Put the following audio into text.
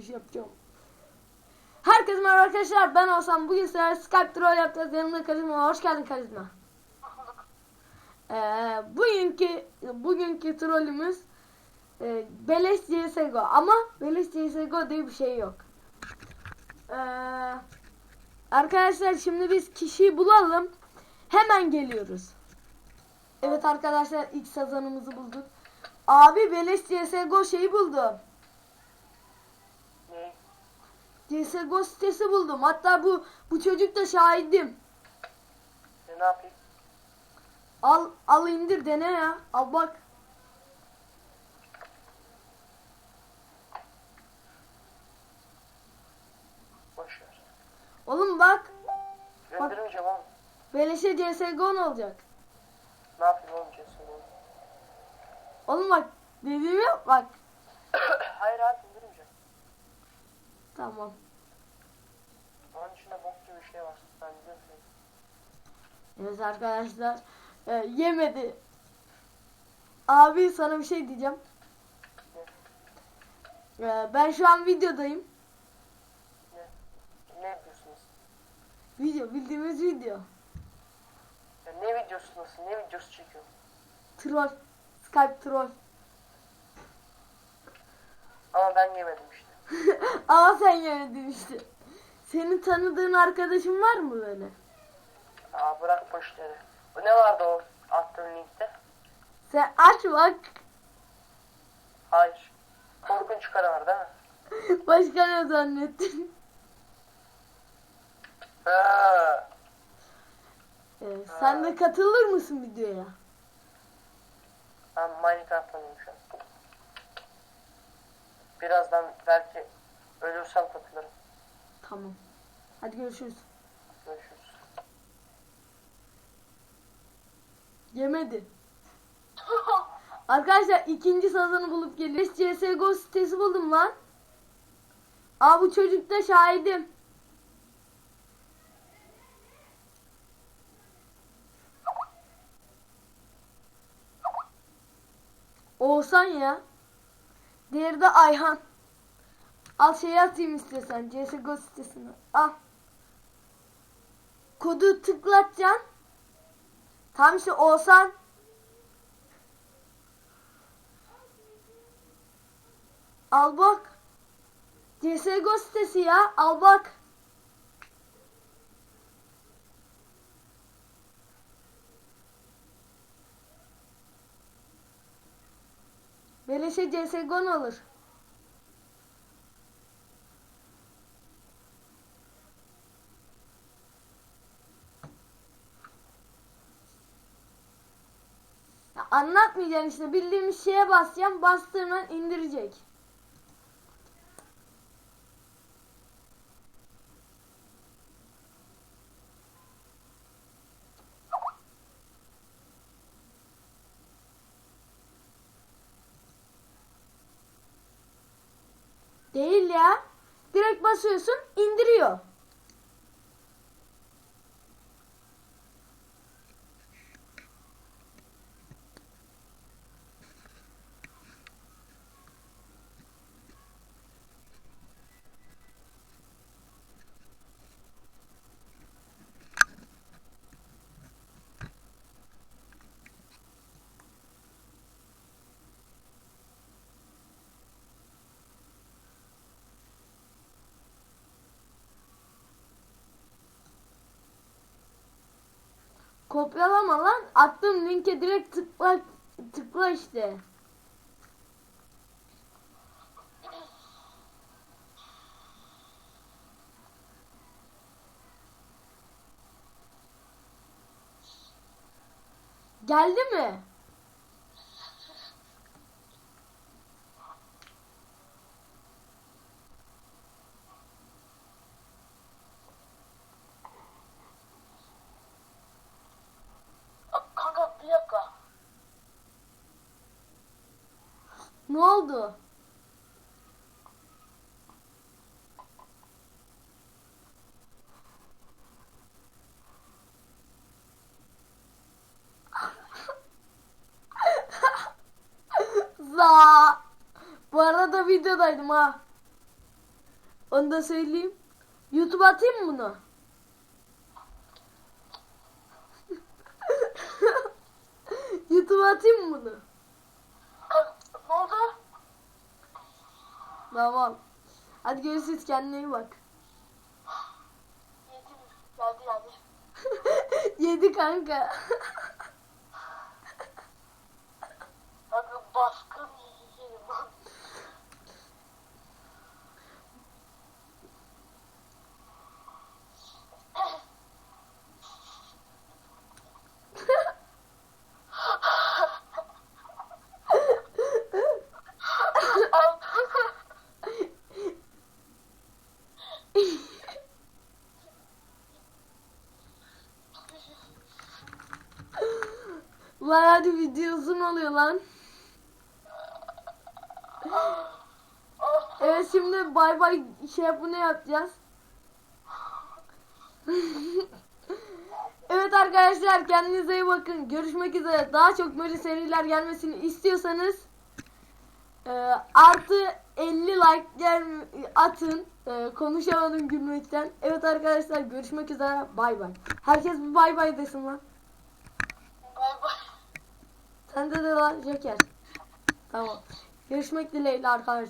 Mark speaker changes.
Speaker 1: giriş yapacağım. Herkese merhaba arkadaşlar ben Hasan. Bugün sizlerle Skype troll yapacağız. Yanımda Karizma var. Hoş geldin Karizma. Ee, bugünkü bugünkü trollümüz e, Beleş CSGO ama Beleş CSGO diye bir şey yok. Ee, arkadaşlar şimdi biz kişiyi bulalım. Hemen geliyoruz. Evet arkadaşlar ilk sazanımızı bulduk. Abi Beleş CSGO şeyi buldum.
Speaker 2: Ne?
Speaker 1: CSGO sitesi buldum. Hatta bu bu çocuk da şahidim.
Speaker 2: Ne, ne yapayım?
Speaker 1: Al al indir dene ya. Al bak.
Speaker 2: Boş ver.
Speaker 1: Oğlum bak.
Speaker 2: Göndermeyeceğim oğlum.
Speaker 1: Beleşe CSGO ne olacak?
Speaker 2: Ne yapayım oğlum Jason oğlum?
Speaker 1: Bak dediğimi yap bak.
Speaker 2: Hayır abi indirmeyeceğim.
Speaker 1: Tamam.
Speaker 2: Onun içinde bok gibi bir şey var. Ben biliyorum.
Speaker 1: Evet arkadaşlar. e, yemedi. Abi sana bir şey diyeceğim. E, ben şu an videodayım.
Speaker 2: Ne? Ne yapıyorsunuz?
Speaker 1: Video bildiğimiz video.
Speaker 2: Ya ne videosu nasıl? Ne videosu çekiyor?
Speaker 1: Troll. Skype troll.
Speaker 2: Ama ben yemedim.
Speaker 1: Ama sen yemedin işte. Senin tanıdığın arkadaşın var mı böyle?
Speaker 2: Aa bırak boş işleri. Bu ne vardı o attığın linkte?
Speaker 1: Sen aç bak.
Speaker 2: Hayır. Korkunç kara var değil mi?
Speaker 1: Başka ne zannettin?
Speaker 2: Ha.
Speaker 1: Ee, sen de katılır mısın videoya?
Speaker 2: Ben Minecraft oynuyorum şu an. Birazdan belki ölürsem katılırım.
Speaker 1: Tamam. Hadi görüşürüz.
Speaker 2: Görüşürüz.
Speaker 1: Yemedi. Arkadaşlar ikinci sazanı bulup geliyoruz. CSGO sitesi buldum lan. Aa bu çocuk da şahidim. Oğuzhan ya. Diğeri de Ayhan. Al şey atayım istiyorsan CSGO sitesine. Al. Kodu tıklatacaksın. Tam işte Oğuzhan. Al bak. CSGO sitesi ya. Al bak. Beleşe CSGO ne olur? Ya anlatmayacaksın işte bildiğimiz şeye basacağım bastığından indirecek. Değil ya. Direkt basıyorsun indiriyor. Kopyalama lan. Attığım linke direkt tıkla tıkla işte. Geldi mi?
Speaker 2: Kanka bir dakika.
Speaker 1: Ne oldu? Za. Bu arada videodaydım ha. Onu da söyleyeyim. YouTube atayım mı bunu? YouTube atayım mı bunu?
Speaker 3: Ne oldu?
Speaker 1: Tamam. Hadi görüşürüz kendine iyi bak.
Speaker 3: Yedim. Geldi geldi.
Speaker 1: Yedi kanka. Lan hadi video uzun oluyor lan. Evet şimdi bay bay şey yapını yapacağız. evet arkadaşlar kendinize iyi bakın. Görüşmek üzere. Daha çok böyle seriler gelmesini istiyorsanız e, artı 50 like gel atın. E, konuşamadım gülmekten. Evet arkadaşlar görüşmek üzere. Bay bay. Herkes bir bay bay desin lan.
Speaker 3: Bay bay.
Speaker 1: Sen de de lan Joker. Tamam. Görüşmek dileğiyle arkadaşlar.